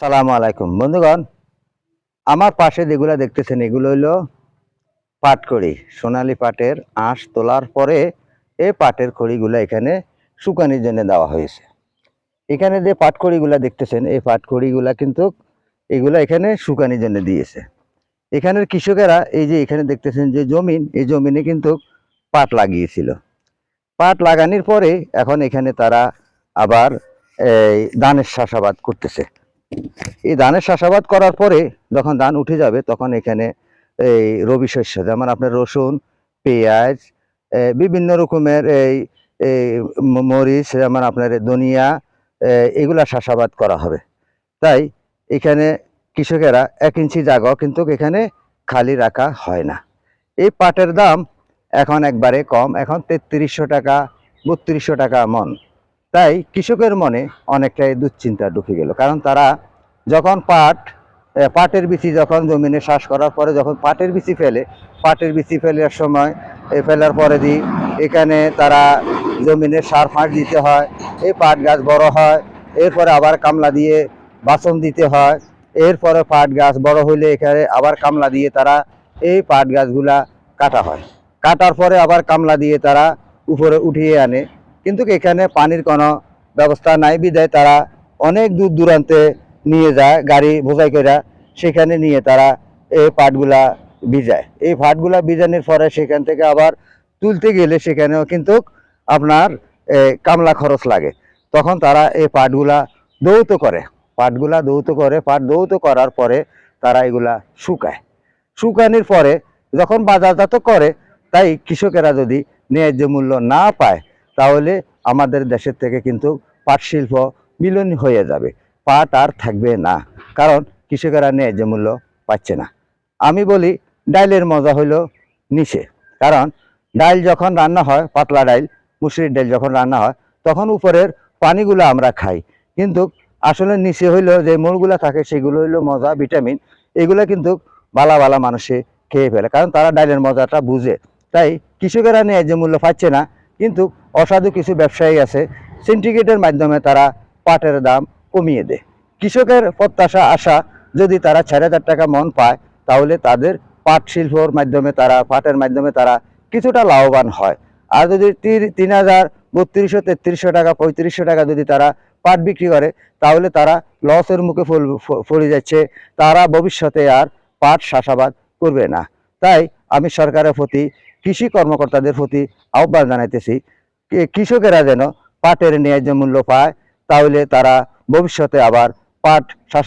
সালামু আলাইকুম। বন্ধুগণ, আমার পাশে যেগুলো দেখতেছেন, এগুলো হইল পাটকড়ি, সোনালী পাটের আঁশ তোলার পরে এই পাটের খড়িগুলো এখানে শুকানির জন্য দেওয়া হয়েছে। এখানে যে পাটকড়িগুলো দেখতেছেন, এই পাটকড়িগুলো কিন্তু এগুলো এখানে শুকানির জন্য দিয়েছে। এখানের কৃষকেরা এই যে এখানে দেখতেছেন যে জমিন, এই জমিনে কিন্তু পাট লাগিয়েছিল। পাট লাগানোর পরে এখন এখানে তারা আবার এই ধানের চাষাবাদ করতেছে। এই ধানের চাষাবাদ করার পরে যখন ধান উঠে যাবে তখন এখানে এই রবি শস্য যেমন আপনার রসুন পেঁয়াজ বিভিন্ন রকমের এই মরিচ যেমন আপনার ধনিয়া এ, এগুলা চাষাবাদ করা হবে। তাই এখানে কৃষকেরা এক ইঞ্চি জায়গা কিন্তু এখানে খালি রাখা হয় না। এই পাটের দাম এখন একবারে কম এখন তেত্রিশশো টাকা বত্রিশশো টাকা মন। তাই কৃষকের মনে অনেকটাই দুশ্চিন্তা ঢুকে গেল। কারণ তারা যখন পাট পাটের বিচি যখন জমিনে শ্বাস করার পরে যখন পাটের বিচি ফেলে, পাটের বিচি ফেলার সময়, এ, ফেলার পরে দিই এখানে তারা জমিনে সার ফাঁস দিতে হয় এই পাট গাছ বড় হয়, এরপরে আবার কামলা দিয়ে বাসন দিতে হয়, এরপরে পাট গাছ বড় হইলে এখানে আবার কামলা দিয়ে তারা এই পাট গাছগুলা কাটা হয়। কাটার পরে আবার কামলা দিয়ে তারা উপরে উঠিয়ে আনে। কিন্তু এখানে পানির কোনো ব্যবস্থা নাই। বিদায় তারা অনেক দূর দূরান্তে নিয়ে যায়, গাড়ি বোঝাই করে সেখানে নিয়ে তারা এই পাটগুলা ভিজায়। এই পাটগুলা ভিজানোর পরে সেখান থেকে আবার তুলতে গেলে সেখানেও কিন্তু আপনার কামলা খরচ লাগে। তখন তারা এই পাটগুলা দৌত করে। পাটগুলা দৌত করে পাট দৌত করার পরে তারা এগুলা শুকায়। শুকানোর পরে যখন বাজারজাত করে, তাই কৃষকেরা যদি ন্যায্য মূল্য না পায় তাহলে আমাদের দেশের থেকে কিন্তু পাট শিল্প মিলন হয়ে যাবে। পাট আর থাকবে না, কারণ কৃষকেরা ন্যায্য মূল্য পাচ্ছে না। আমি বলি, ডাইলের মজা হইল নিচে, কারণ ডাইল যখন রান্না হয়, পাতলা ডাইল, মুসুরির ডাইল যখন রান্না হয়, তখন উপরের পানিগুলো আমরা খাই। কিন্তু আসলে নিচে হইল যে মোড়গুলো থাকে, সেগুলো হইল মজা, ভিটামিন, এগুলো কিন্তু বালা বালা মানুষে খেয়ে ফেলে, কারণ তারা ডাইলের মজাটা বুঝে। তাই কৃষকেরা ন্যায্য মূল্য পাচ্ছে না কিন্তু অসাধু কিছু ব্যবসায়ী আছে সিন্ডিকেটের মাধ্যমে তারা পাটের দাম কমিয়ে দেয়। কৃষকের প্রত্যাশা, আশা, যদি তারা চার হাজার টাকা মন পায়, তাহলে তাদের পাট শিল্পর মাধ্যমে তারা, পাটের মাধ্যমে তারা কিছুটা লাভবান হয়। আর যদি তিন হাজার বত্রিশশো, তেত্রিশশো টাকা, পঁয়ত্রিশশো টাকা যদি তারা পাট বিক্রি করে, তাহলে তারা লসের মুখে ফল- যাচ্ছে। তারা ভবিষ্যতে আর পাট চাষাবাদ করবে না। তাই আমি সরকারের প্রতি কৃষি কর্মকর্তাদের প্রতি আহ্বান জানাইতেছি। কৃষকেরা যেন পাটের ন্যায্য মূল্য পায়, তাহলে তারা ভবিষ্যতে আবার পাট